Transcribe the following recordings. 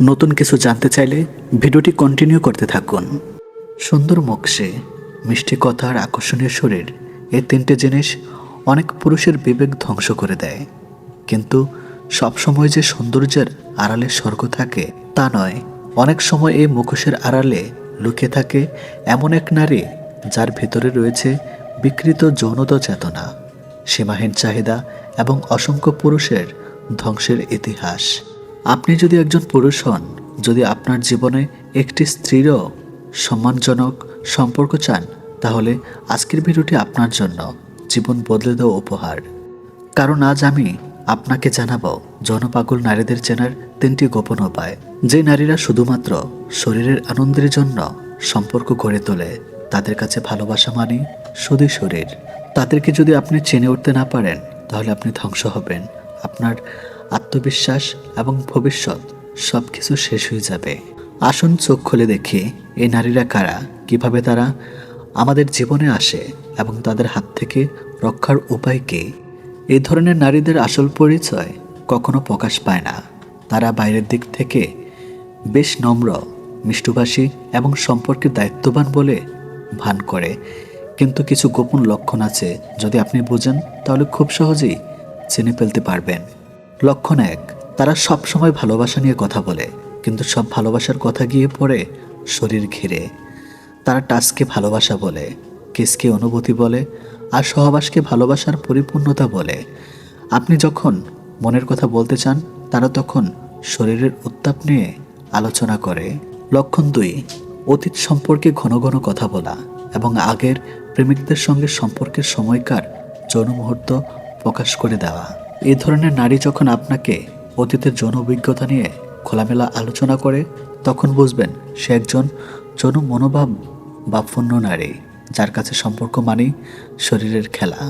নতুন কিছু জানতে চাইলে ভিডিওটি কন্টিনিউ করতে থাকুন। সুন্দর মুখসে মিষ্টি কথা আর আকর্ষণীয় শরীর এই তিনটে জিনিস অনেক পুরুষের বিবেক ধ্বংস করে দেয়। কিন্তু সবসময় যে সৌন্দর্যের আড়ালে স্বর্গ থাকে তা নয়। অনেক সময় এই মুখোশের আড়ালে লুকিয়ে থাকে এমন এক নারী যার ভেতরে রয়েছে বিকৃত যৌনতা চেতনা, সীমাহীন চাহিদা এবং অসংখ্য পুরুষের ধ্বংসের ইতিহাস। আপনি যদি একজন পুরুষ হন, যদি আপনার জীবনে একটি স্ত্রীরও সম্মানজনক সম্পর্ক চান, তাহলে আজকের ভিডিওটি আপনার জন্য জীবন বদলে দেওয়া উপহার। কারণ আজ আমি আপনাকে জানাব জনপাগল নারীদের চেনার তিনটি গোপন উপায়। যে নারীরা শুধুমাত্র শরীরের আনন্দের জন্য সম্পর্ক গড়ে তোলে, তাদের কাছে ভালোবাসা মানে শুধু শরীর। তাদেরকে যদি আপনি চেনে উঠতে না পারেন, তাহলে আপনি ধ্বংস হবেন। আপনার আত্মবিশ্বাস এবং ভবিষ্যৎ সব কিছু শেষ হয়ে যাবে। আসুন চোখ খুলে দেখি এই নারীরা কারা, কীভাবে তারা আমাদের জীবনে আসে এবং তাদের হাত থেকে রক্ষার উপায় কী? এই ধরনের নারীদের আসল পরিচয় কখনো প্রকাশ পায় না। তারা বাইরের দিক থেকে বেশ নম্র, মিষ্টভাষী এবং সম্পর্কে দায়িত্ববান বলে ভান করে। কিন্তু কিছু গোপন লক্ষণ আছে যদি আপনি বোঝেন, তাহলে খুব সহজেই চিনে ফেলতে পারবেন। লক্ষণ এক, তারা সব সময় ভালোবাসা নিয়ে কথা বলে, কিন্তু সব ভালোবাসার কথা গিয়ে পড়ে শরীর ঘিরে। তারা টাচকে ভালোবাসা বলে, কিসকে অনুভূতি বলে, আর সহবাসকে ভালোবাসার পরিপূর্ণতা বলে। আপনি যখন মনের কথা বলতে চান, তারা তখন শরীরের উত্তাপ নিয়ে আলোচনা করে। লক্ষণ দুই, অতীত সম্পর্কে ঘন ঘন কথা বলা এবং আগের প্রেমিকদের সঙ্গে সম্পর্কের সময়কার যৌন মুহূর্ত প্রকাশ করে দেওয়া। এ ধরনের নারী যখন আপনাকে অতীতের যৌন অভিজ্ঞতা নিয়ে খোলামেলা আলোচনা করে, তখন বুঝবেন সে একজন যৌন মনোভাব বা পূর্ণ নারী, যার কাছে সম্পর্ক মানেই শরীরের খেলা।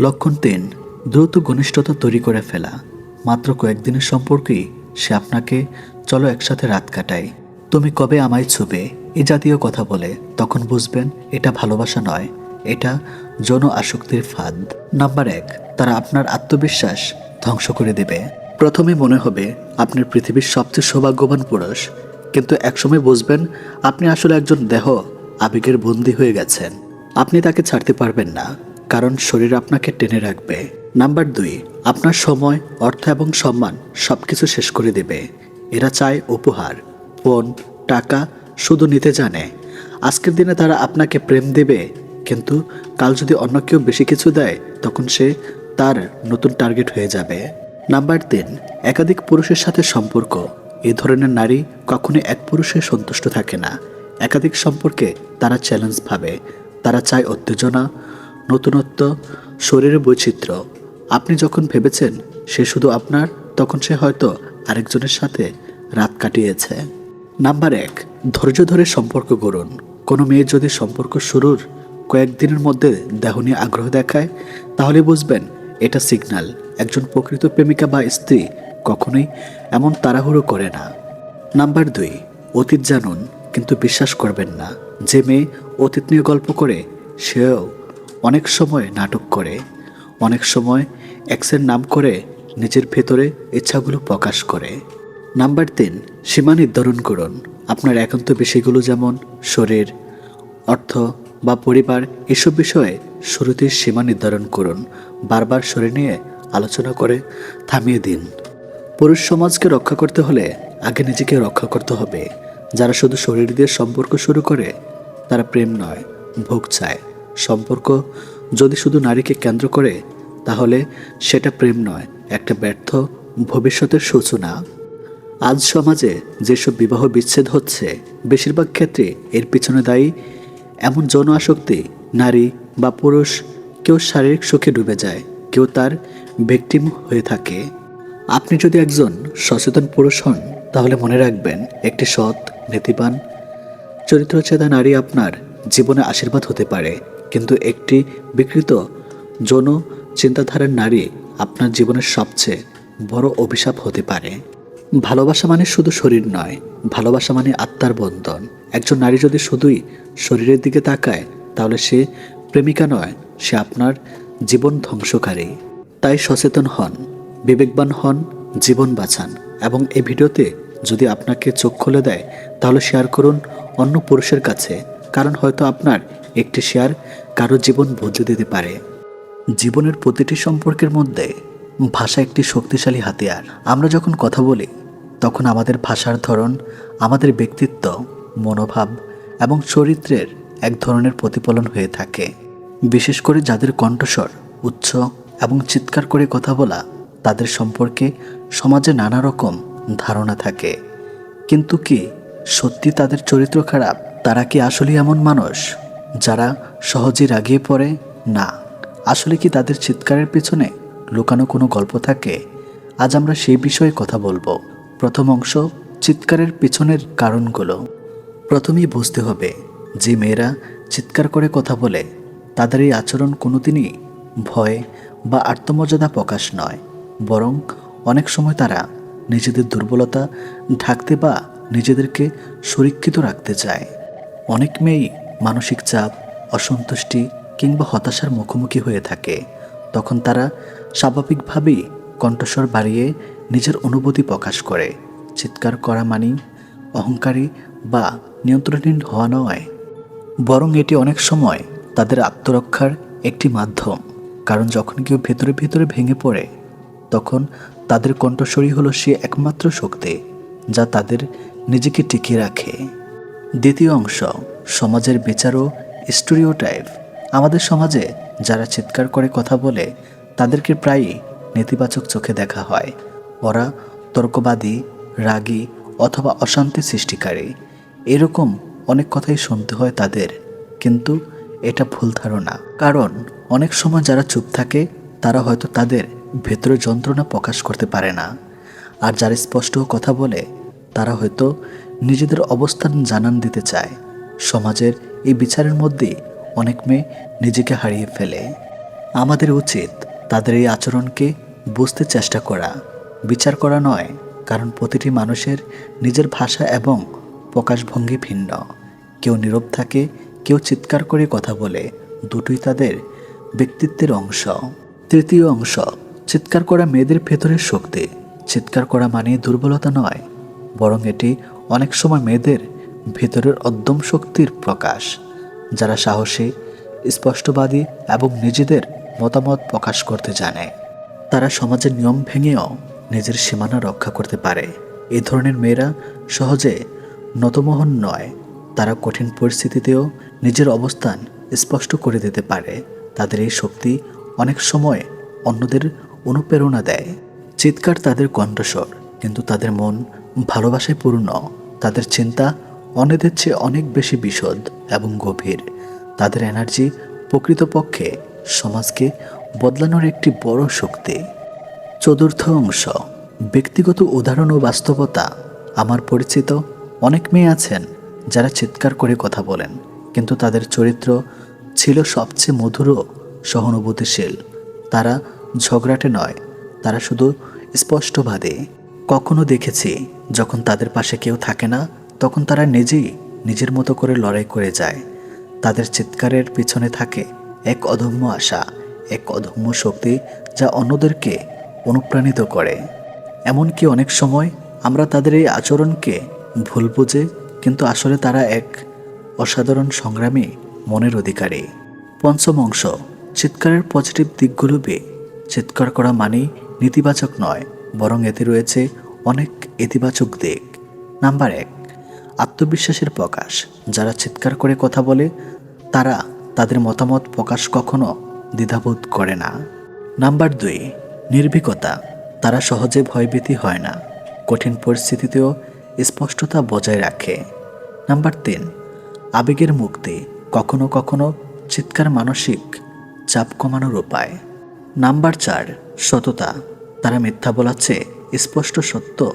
লক্ষণ তিন, দ্রুত ঘনিষ্ঠতা তৈরি করে ফেলা। মাত্র কয়েকদিনের সম্পর্কেই সে আপনাকে, চলো একসাথে রাত কাটাই। তুমি কবে আমায় ছুবে? এ জাতীয় কথা বলে, তখন বুঝবেন এটা ভালোবাসা নয়, এটা যৌন আসক্তির ফাঁদ। নাম্বার এক তারা আপনার আত্মবিশ্বাস ধ্বংস করে দেবে। প্রথমে মনে হবে, আপনার পৃথিবীর সবচেয়ে সৌভাগ্যবান পুরুষ। কিন্তু একসময় বুঝবেন, আপনি আসলে একজন দেহ, আবেগের বন্দী হয়ে গেছেন। আপনি তাকে ছাড়তে পারবেন না, কারণ শরীর আপনাকে টেনে রাখবে। নাম্বার দুই, আপনার সময়, অর্থ এবং সম্মান সব কিছু শেষ করে দেবে। এরা চায় উপহার, ফোন, টাকা, শুধু নিতে জানে। আজকের দিনে তারা আপনাকে প্রেম দেবে, কিন্তু কাল যদি অন্য কেউ বেশি কিছু দেয়, তখন সে তার নতুন টার্গেট হয়ে যাবে। নাম্বার তিন, একাধিক পুরুষের সাথে সম্পর্ক। এ ধরনের নারী কখনো এক পুরুষে সন্তুষ্ট থাকে না। একাধিক সম্পর্কে তারা চ্যালেঞ্জ ভাবে। তারা চায় উত্তেজনা, নতুনত্ব, শরীরের বৈচিত্র্য। আপনি যখন ভেবেছেন সে শুধু আপনার, তখন সে হয়তো আরেকজনের সাথে রাত কাটিয়েছে। নাম্বার এক, ধৈর্য ধরে সম্পর্ক গড়ুন। কোনো মেয়ে যদি সম্পর্ক শুরুর কয়েকদিনের মধ্যে দেহ নিয়ে আগ্রহ দেখায়, তাহলে বুঝবেন এটা সিগন্যাল একজন প্রকৃত প্রেমিকা বা স্ত্রী কখনোই এমন তাড়াহুড়ো করে না। নাম্বার দুই, অতীত জানুন, কিন্তু বিশ্বাস করবেন না। যে মেয়ে অতীত নিয়ে গল্প করে, সেও অনেক সময় নাটক করে। অনেক সময় এক্সের নাম করে নিজের ভেতরে ইচ্ছাগুলো প্রকাশ করে। নাম্বার তিন, সীমা নির্ধারণ করুন। আপনার একান্ত বিষয়গুলো যেমন শরীর, অর্থ বা পরিবার এসব বিষয়ে শুরুতেই সীমা নির্ধারণ করুন। বারবার শরীর নিয়ে আলোচনা করে থামিয়ে দিন। পুরুষ সমাজকে রক্ষা করতে হলে আগে নিজেকে রক্ষা করতে হবে। যারা শুধু শরীর দিয়ে সম্পর্ক শুরু করে, তারা প্রেম নয়, ভোগ চায়। সম্পর্ক যদি শুধু নারীকে কেন্দ্র করে, তাহলে সেটা প্রেম নয়, একটা ব্যর্থ ভবিষ্যতের সূচনা। আজ সমাজে যেসব বিবাহ বিচ্ছেদ হচ্ছে, বেশিরভাগ ক্ষেত্রে এর পিছনে দায়ী এমন যৌন আসক্তি নারী বা পুরুষ, কেউ শারীরিক সুখে ডুবে যায়, কেউ তার ভিকটিম হয়ে থাকে। আপনি যদি একজন সচেতন পুরুষ হন, তাহলে মনে রাখবেন একটি সৎ, নীতিবান চরিত্রচেতা নারী আপনার জীবনে আশীর্বাদ হতে পারে। কিন্তু একটি বিকৃত যৌন চিন্তাধারার নারী আপনার জীবনের সবচেয়ে বড় অভিশাপ হতে পারে। ভালোবাসা মানে শুধু শরীর নয়, ভালোবাসা মানে আত্মার বন্ধন। একজন নারী যদি শুধুই শরীরের দিকে তাকায়, তাহলে সে প্রেমিকা নয়, সে আপনার জীবন ধ্বংসকারী। তাই সচেতন হন, বিবেকবান হন, জীবন বাঁচান। এবং এই ভিডিওতে যদি আপনাকে চোখ খুলে দেয়, তাহলে শেয়ার করুন অন্য পুরুষের কাছে, কারণ হয়তো আপনার একটি শেয়ার কারও জীবন বদলে দিতে পারে। জীবনের প্রতিটি সম্পর্কের মধ্যে ভাষা একটি শক্তিশালী হাতিয়ার। আমরা যখন কথা বলি, তখন আমাদের ভাষার ধরন, আমাদের ব্যক্তিত্ব মনোভাব এবং চরিত্রের এক ধরনের প্রতিফলন হয়ে থাকে। বিশেষ করে যাদের কণ্ঠস্বর উচ্চ এবং চিৎকার করে কথা বলা তাদের সম্পর্কে সমাজে নানা রকম ধারণা থাকে। কিন্তু কি সত্যি তাদের চরিত্র খারাপ? তারা কি আসলে এমন মানুষ যারা সহজে রাগিয়ে পড়ে? না। আসলে কি তাদের চিৎকারের পেছনে লুকানো কোনো গল্প থাকে? আজ আমরা সেই বিষয়ে কথা বলব। প্রথম অংশ, চিৎকারের পেছনের কারণগুলো। প্রথমেই বুঝতে হবে যে মেয়েরা চিৎকার করে কথা বলে, তাদের এই আচরণ কোনোদিনই ভয় বা আত্মমর্যাদা প্রকাশ নয়। বরং অনেক সময় তারা নিজেদের দুর্বলতা ঢাকতে বা নিজেদেরকে সুরক্ষিত রাখতে চায়। অনেক মেয়েই মানসিক চাপ, অসন্তুষ্টি কিংবা হতাশার মুখোমুখি হয়ে থাকে। তখন তারা স্বাভাবিকভাবেই কণ্ঠস্বর বাড়িয়ে নিজের অনুভূতি প্রকাশ করে। চিৎকার করা মানি অহংকারী বা নিয়ন্ত্রণহীন হওয়া নয়, বরং এটি অনেক সময় তাদের আত্মরক্ষার একটি মাধ্যম। কারণ যখন কেউ ভেতরে ভেতরে ভেঙে পড়ে, তখন তাদের কণ্ঠস্বরই হলো সে একমাত্র শক্তি যা তাদের নিজেকে টিকিয়ে রাখে। দ্বিতীয় অংশ, সমাজের বিচার ও স্টোরিওটাইপ। আমাদের সমাজে যারা চিৎকার করে কথা বলে, তাদেরকে প্রায়ই নেতিবাচক চোখে দেখা হয়। ওরা তর্কবাদী, রাগী অথবা অশান্তি সৃষ্টিকারী। এরকম অনেক কথাই শুনতে হয় তাদের, কিন্তু এটা ভুল ধারণা। কারণ অনেক সময় যারা চুপ থাকে, তারা হয়তো তাদের ভেতরে যন্ত্রণা প্রকাশ করতে পারে না। আর যারা স্পষ্ট কথা বলে, তারা হয়তো নিজেদের অবস্থান জানান দিতে চায়। সমাজের এই বিচারের মধ্যে অনেক মেয়ে নিজেকে হারিয়ে ফেলে। আমাদের উচিত তাদের এই আচরণকে বুঝতে চেষ্টা করা। বিচার করা নয়, কারণ প্রতিটি মানুষের নিজের ভাষা এবং প্রকাশভঙ্গি ভিন্ন। কেউ নীরব থাকে, কেউ চিৎকার করে কথা বলে, দুটোই তাদের ব্যক্তিত্বের অংশ। তৃতীয় অংশ, চিৎকার করা মেয়েদের ভেতরের শক্তি। চিৎকার করা মানে দুর্বলতা নয়, বরং এটি অনেক সময় মেয়েদের ভেতরের অদ্যম শক্তির প্রকাশ, যারা সাহসী, স্পষ্টবাদী এবং নিজেদের মতামত প্রকাশ করতে জানে। তারা সমাজের নিয়ম ভেঙেও নিজের সীমানা রক্ষা করতে পারে। এই ধরনের মেয়েরা সহজে নতমোহন নয়, তারা কঠিন পরিস্থিতিতেও নিজের অবস্থান স্পষ্ট করে দিতে পারে। তাদের এই শক্তি অনেক সময় অন্যদের অনুপ্রেরণা দেয়। চিৎকার তাদের কণ্ঠস্বর, কিন্তু তাদের মন ভালোবাসায় পূর্ণ। তাদের চিন্তা অন্যদের চেয়ে অনেক বেশি বিশদ এবং গভীর। তাদের এনার্জি প্রকৃতপক্ষে সমাজকে বদলানোর একটি বড় শক্তি। চতুর্থ অংশ, ব্যক্তিগত উদাহরণ ও বাস্তবতা। আমার পরিচিত অনেক মেয়ে আছেন যারা চিৎকার করে কথা বলেন, কিন্তু তাদের চরিত্র ছিল সবচেয়ে মধুর সহানুভূতিশীল। তারা ঝগড়াটে নয়, তারা শুধু স্পষ্টবাদী। কখনো দেখেছি, যখন তাদের পাশে কেউ থাকে না, তখন তারা নিজেই নিজের মতো করে লড়াই করে যায়। তাদের চিৎকারের পিছনে থাকে এক অদম্য আশা, এক অদম্য শক্তি যা অন্যদেরকে অনুপ্রাণিত করে। এমনকি অনেক সময় আমরা তাদের এই আচরণকে ভুল বুঝে, কিন্তু আসলে তারা এক অসাধারণ সংগ্রামী মনের অধিকারী। পঞ্চম অংশ, চিৎকারের পজিটিভ দিকগুলো বে। চিৎকার করা মানেই নেতিবাচক নয়, বরং এতে রয়েছে অনেক ইতিবাচক দিক। নাম্বার এক, আত্মবিশ্বাসের প্রকাশ। যারা চিৎকার করে কথা বলে, তারা তাদের মতামত প্রকাশ কখনো দ্বিধাবোধ করে না। নাম্বার দুই, নির্ভীকতা। তারা সহজে ভয়ভীতি হয় না। কঠিন পরিস্থিতিতেও স্পষ্টতা বজায় রাখে। নাম্বার তিন, আবেগের মুক্তি, কখনো কখনো চিৎকার মানসিক চাপ কমানোর উপায়। নাম্বার চার, সততা, তারা মিথ্যা বলাচ্ছে স্পষ্ট সত্য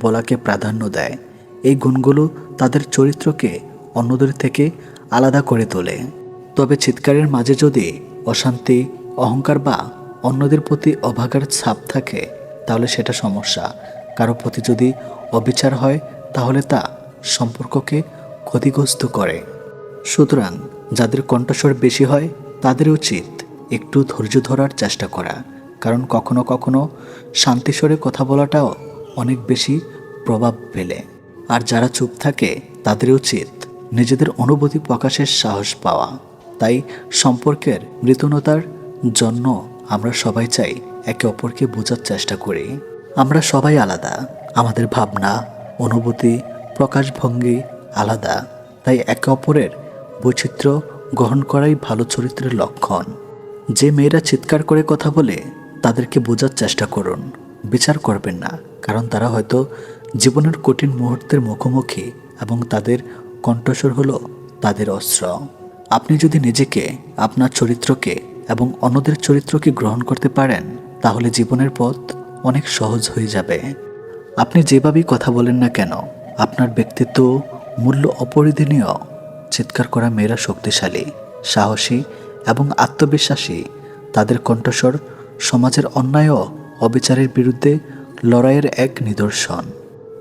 বলাকে প্রাধান্য দেয়। এই গুণগুলো তাদের চরিত্রকে অন্যদের থেকে আলাদা করে তোলে। তবে চিৎকারের মাঝে যদি অশান্তি, অহংকার বা অন্যদের প্রতি অভাগার ছাপ থাকে, তাহলে সেটা সমস্যা। কারও প্রতি যদি অবিচার হয়, তাহলে তা সম্পর্ককে ক্ষতিগ্রস্ত করে। সুতরাং যাদের কণ্ঠস্বর বেশি হয় তাদের উচিত একটু ধৈর্য ধরার চেষ্টা করা। কারণ কখনো কখনো শান্তিস্বরে কথা বলাটাও অনেক বেশি প্রভাব ফেলে। আর যারা চুপ থাকে তাদের উচিত নিজেদের অনুভূতি প্রকাশের সাহস পাওয়া। তাই সম্পর্কের মৃতনতার জন্য আমরা সবাই চাই একে অপরকে বোঝার চেষ্টা করি। আমরা সবাই আলাদা। আমাদের ভাবনা, অনুভূতি, প্রকাশভঙ্গি আলাদা। তাই একে অপরের বৈচিত্র্য গ্রহণ করাই ভালো চরিত্রের লক্ষণ। যে মেয়েরা চিৎকার করে কথা বলে, তাদেরকে বোঝার চেষ্টা করুন। বিচার করবেন না, কারণ তারা হয়তো জীবনের কঠিন মুহূর্তের মুখোমুখি এবং তাদের কণ্ঠস্বর হলো তাদের অস্ত্র। আপনি যদি নিজেকে, আপনার চরিত্রকে এবং অন্যদের চরিত্রকে গ্রহণ করতে পারেন, তাহলে জীবনের পথ অনেক সহজ হয়ে যাবে। আপনি যেভাবেই কথা বলেন না কেন, আপনার ব্যক্তিত্ব মূল্য অপরিধনীয়। চিৎকার করা মেয়েরা শক্তিশালী, সাহসী এবং আত্মবিশ্বাসী। তাদের কণ্ঠস্বর সমাজের অন্যায় অবিচারের বিরুদ্ধে লড়াইয়ের এক নিদর্শন।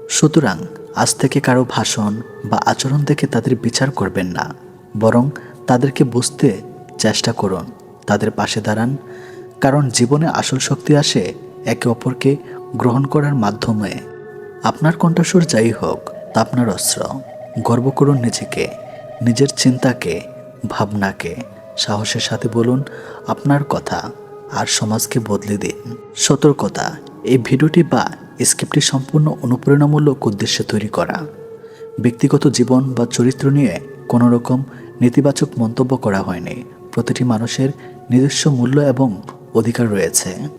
সুতরাং আজ থেকে কারও ভাষণ বা আচরণ দেখে তাদের বিচার করবেন না। বরং তাদেরকে বুঝতে চেষ্টা করুন, তাদের পাশে দাঁড়ান। কারণ জীবনে আসল শক্তি আসে একে অপরকে গ্রহণ করার মাধ্যমে। আপনার কণ্ঠস্বর যাই হোক, তা আপনার অস্ত্র। গর্ব করুন নিজেকে, নিজের চিন্তাকে, ভাবনাকে। সাহসের সাথে বলুন, আপনার কথা আর সমাজকে বদলে দিন। সতর্কতা, এই ভিডিওটি বা স্ক্রিপ্টটি সম্পূর্ণ অনুপ্রেরণামূলক উদ্দেশ্যে তৈরি করা। ব্যক্তিগত জীবন বা চরিত্র নিয়ে কোনো রকম নেতিবাচক মন্তব্য করা হয়নি। প্রতিটি মানুষের নিজস্ব মূল্য এবং অধিকার রয়েছে।